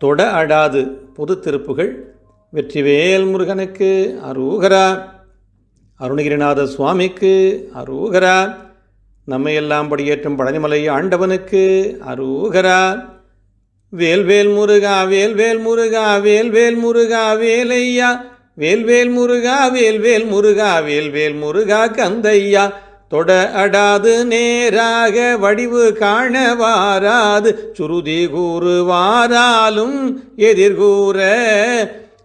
தொட அடாது பொது திருப்புகள் வெற்றிவேல் முருகனுக்கு அரூகரா. அருணகிரிநாத சுவாமிக்கு அரூகரா நம்மையெல்லாம் படியேற்றும் பழனிமலை ஆண்டவனுக்கு அரூகரா வேல்வேல் முருகா வேல்வேல் முருகா வேல்வேல் முருகா வேலையா. வேல்வேல் முருகா வேல்வேல் முருகா வேல்வேல் முருகா கந்தையா. தொட அடாது நேராக வடிவு காண வாராது. சுருதி கூறுவாராலும் எதிர்கூற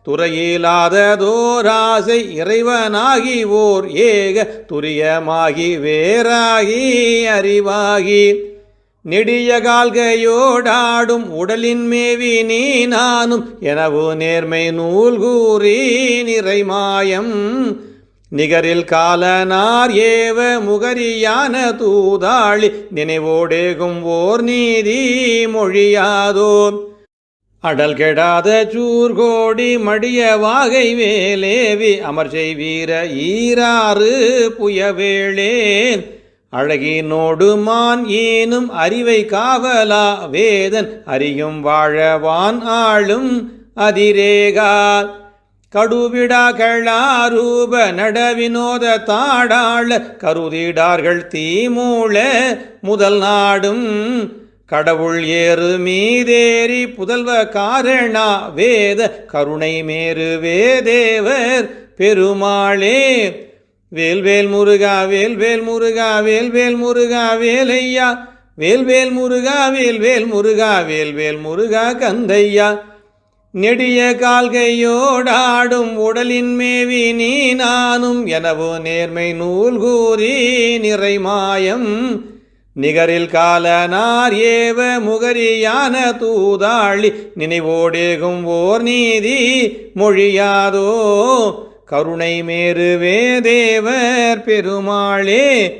துறையிலாத தோராசை இறைவனாகி ஓர் ஏக துரியமாகி வேறாகி அறிவாகி. நெடிய கால்கையோடாடும் உடலின் மேவி நீ நானும் எனவு நேர்மை நூல் கூறி நிறைமாயம். நிகரில் காலனார் ஏவ முகரியான தூதாளி நினைவோடேகும் ஓர் நீதி மொழியாதோ அடல் கெடாத சூர்கோடி மடிய வாகை வேலேவி அமர் செய்வீர ஈராறு புயவேளே அழகினோடு மான் ஏனும் அறிவை காவலா வேதன் அறியும் வாழவான் ஆளும் அதிரேகா கடுவிடா களாரூப நடவினோத தாடாள கருதிடார்கள் தீமூள முதல் நாடும் கடவுள் ஏறு மீதேறி புதல்வ காரணா வேத கருணை மேரு வேதேவர் பெருமாளே. வேல்வேல் முருகா வேல்வேல் முருகா வேல்வேல் முருகா வேலையா. வேல்வேல் முருகா வேல்வேல் முருகா வேல்வேல் முருகா கந்தையா. நெடிய கால்கையோடாடும் உடலின் மேவி நீ நானும் எனவோ நேர்மை நூல் கூறி நிறைமாயம் நிகரில் காலனார் ஏவ முகரியான தூதாளி நினைவோடேகும் ஓர் நீதி மொழியாதோ? கருணை மேருவே தேவர் பெருமாளே.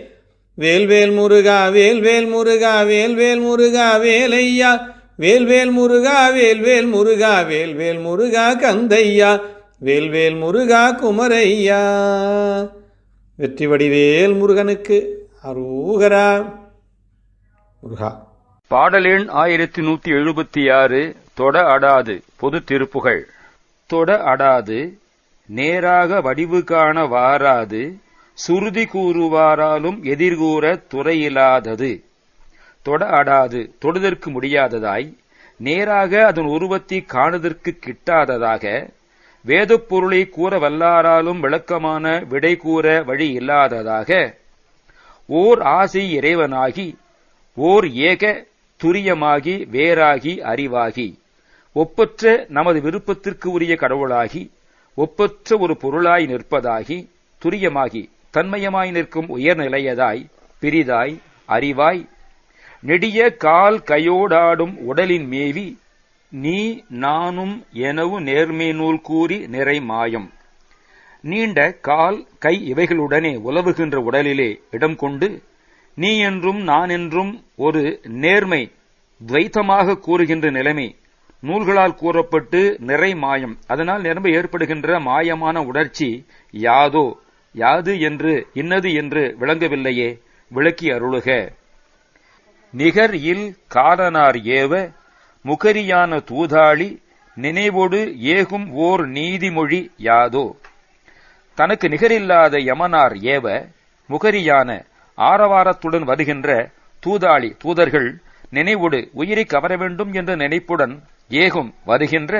வேல்வேல் முருகா வேல்வேல் முருகா வேல்வேல் முருகா வேலையா? வேல்வேல் முருகா வேல்வேல் முருகா வேல்வேல் முருகா கந்தையா? வேல்வேல் முருகா குமரையா? வெற்றி வடிவேல் முருகனுக்கு அருகரா. முருகா. பாடல் ஆயிரத்தி நூத்தி எழுபத்தி ஆறு தொட அடாது பொது திருப்புகள். தொட அடாது நேராக வடிவு காண வாராது சுருதி கூறுவாராலும் எதிர்கூற துறையிலாதது. தொட அடாது தொடுதற்கு முடியாததாய் நேராக அதன் உருவத்தை காணுதற்கு கிட்டாததாக வேதப் பொருளை கூற வல்லாராலும் விளக்கமான விடை கூற வழி இல்லாததாக ஓர் ஆசை இறைவனாகி ஓர் ஏக துரியமாகி வேறாகி அறிவாகி. ஒப்பற்ற நமது விருப்பத்திற்கு உரிய கடவுளாகி ஒப்பற்ற ஒரு பொருளாய் நிற்பதாகி துரியமாகி தன்மயமாய் நிற்கும் உயர்நிலையதாய் பிரிதாய் அறிவாய் நெடிய கால் கையோடாடும் உடலின் மேவி நீ நானும் எனவு நேர்மை நூல் கூறி நிறை மாயம். நீண்ட கால் கை இவைகளுடனே உலவுகின்ற உடலிலே இடம் கொண்டு நீ என்றும் நான் என்றும் ஒரு நேர்மை துவைத்தமாக கூறுகின்ற நிலைமை நூல்களால் கூறப்பட்டு நிறை மாயம். அதனால் நிரம்ப ஏற்படுகின்ற மாயமான உணர்ச்சி யாதோ யாது என்று இன்னது என்று விளங்கவில்லையே விளக்கி அருளுக. நிகர் இல் காலனார் ஏவ முகரியான தூதாளி நினைவோடு ஏகும் ஓர் நீதிமொழி யாதோ. தனக்கு நிகரில்லாத யமனார் ஏவ முகரியான ஆரவாரத்துடன் வருகின்ற தூதாளி தூதர்கள் நினைவுடு உயிரை கவர வேண்டும் என்ற நினைப்புடன் ஏகும் வருகின்ற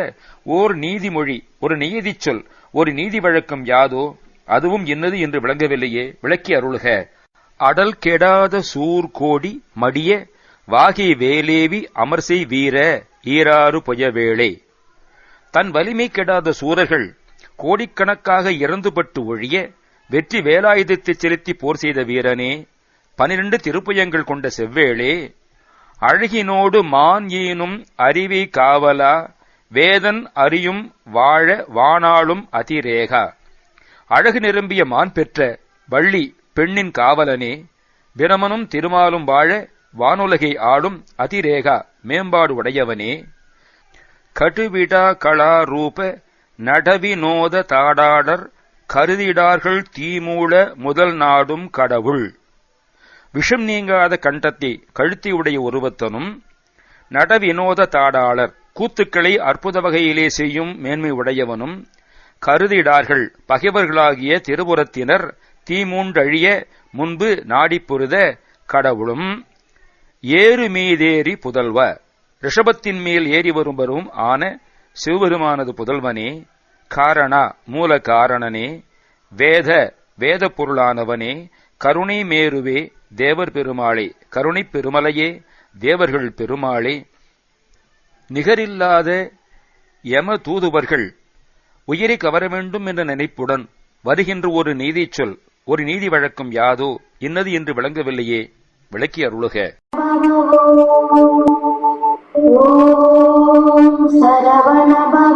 ஓர் நீதிமொழி ஒரு நீதிச் சொல் ஒரு நீதி வழக்கம் யாதோ அதுவும் என்னது என்று விளங்கவில்லையே. விளக்கி அருள்க. அடல் கெடாத சூர் கோடி மடிய வாகி வேலேவி அமர்செய் வீர ஈராறு பொயவேளே. தன் வலிமை கெடாத சூரர்கள் கோடிக்கணக்காக இறந்துபட்டு ஒழிய வெற்றி வேலாயுதத்தை செலுத்தி போர் செய்த வீரனே பனிரெண்டு திருப்புயங்கள் கொண்ட செவ்வேளே அழகினோடு மான் ஈனும் அறிவி காவலா வேதன் அறியும் வாழ வானாளும் அதிரேகா. அழகு நிரம்பிய மான் பெற்ற வள்ளி பெண்ணின் காவலனே பிரமனும் திருமாலும் வாழ வானுலகை ஆளும் அதிரேகா மேம்பாடு உடையவனே. கடுவிடா கலா ரூப நடவினோத தாடாடர் கருதிடார்கள் தீமூல முதல் நாடும் கடவுள். விஷம் நீங்காத கண்டத்தை கழுத்தியுடைய ஒருவத்தனும் நடவினோத தாடாளர் கூத்துக்களை அற்புத வகையிலே செய்யும் மேன்மை உடையவனும் கருதிடார்கள் பகைவர்களாகிய திருபுறத்தினர் தீமூன்றழிய முன்பு நாடிப்பொருத கடவுளும் ஏறு மீதேறி புதல்வ. ரிஷபத்தின் மேல் ஏறி வரும்பரும் ஆன சிவபெருமானது புதல்வனே. காரணா மூல காரணனே வேத வேத பொருளானவனே கருணை மேருவே தேவர் பெருமாளே கருணை பெருமலையே தேவர்கள் பெருமாளே. நிகரில்லாத யம தூதுவர்கள் உயிரை கவர வேண்டும் என்ற நினைப்புடன் வருகின்ற ஒரு நீதி சொல் ஒரு நீதி வழக்கம் யாதோ இன்னது என்று விளங்கவில்லையே. விளக்கி அருளுக. சரவணபா